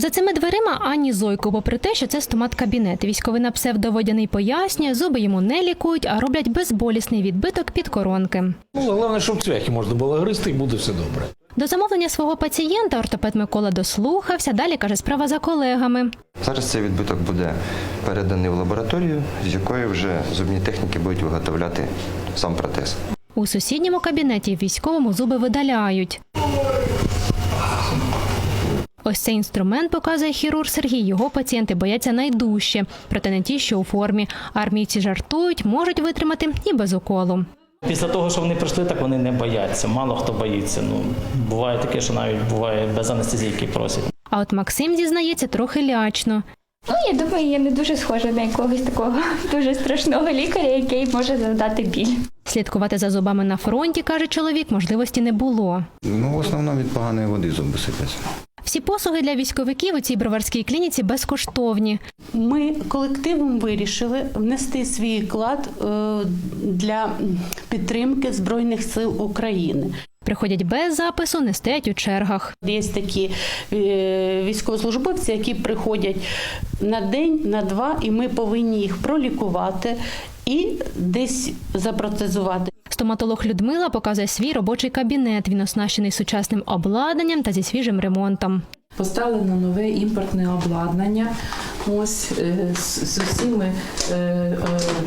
За цими дверима ані Зойко, попри те, що це стомат-кабінет. Військовий на псевдоводяний пояснює, зуби йому не лікують, а роблять безболісний відбиток під коронки. Ну, головне, щоб цвяхи можна було гризти, і буде все добре. До замовлення свого пацієнта ортопед Микола дослухався. Далі каже, справа за колегами. Зараз цей відбиток буде переданий в лабораторію, з якої вже зубні техніки будуть виготовляти сам протез. У сусідньому кабінеті військовому зуби видаляють. Ось цей інструмент показує хірург Сергій. Його пацієнти бояться найдужче, проте не ті, що у формі. Армійці жартують, можуть витримати і без уколу. Після того, що вони пройшли, так вони не бояться. Мало хто боїться. Ну буває таке, що навіть буває без анестезійки просять. А от Максим зізнається трохи лячно. Ну, я думаю, я не дуже схожа на якогось такого дуже страшного лікаря, який може завдати біль. Слідкувати за зубами на фронті, каже чоловік, можливості не було. Ну, в основному від поганої води зуби сипляться. Всі послуги для військовиків у цій броварській клініці безкоштовні. Ми колективом вирішили внести свій вклад е, для підтримки Збройних сил України. Приходять без запису, не стоять у чергах. Є такі е, військовослужбовці, які приходять на день, на два, і ми повинні їх пролікувати і десь запротезувати. Стоматолог Людмила показує свій робочий кабінет. Він оснащений сучасним обладнанням та зі свіжим ремонтом. Поставлено нове імпортне обладнання. Ось е, з, усіми е, е,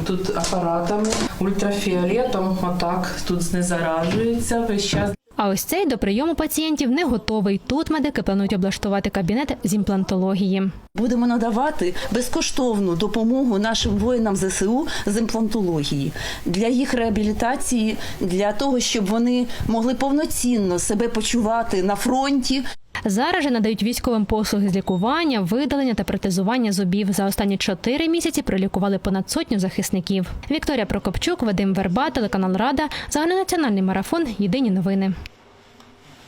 тут апаратами, ультрафіолетом, отак тут знезаражується весь час. А ось цей до прийому пацієнтів не готовий. Тут медики планують облаштувати кабінет з імплантології. Будемо надавати безкоштовну допомогу нашим воїнам ЗСУ з імплантології для їх реабілітації, для того, щоб вони могли повноцінно себе почувати на фронті. Зараз же надають військовим послуги з лікування, видалення та протезування зубів. За останні чотири місяці прилікували понад сотню захисників. Вікторія Прокопчук, Вадим Верба, телеканал Рада, загальнонаціональний марафон. Єдині новини.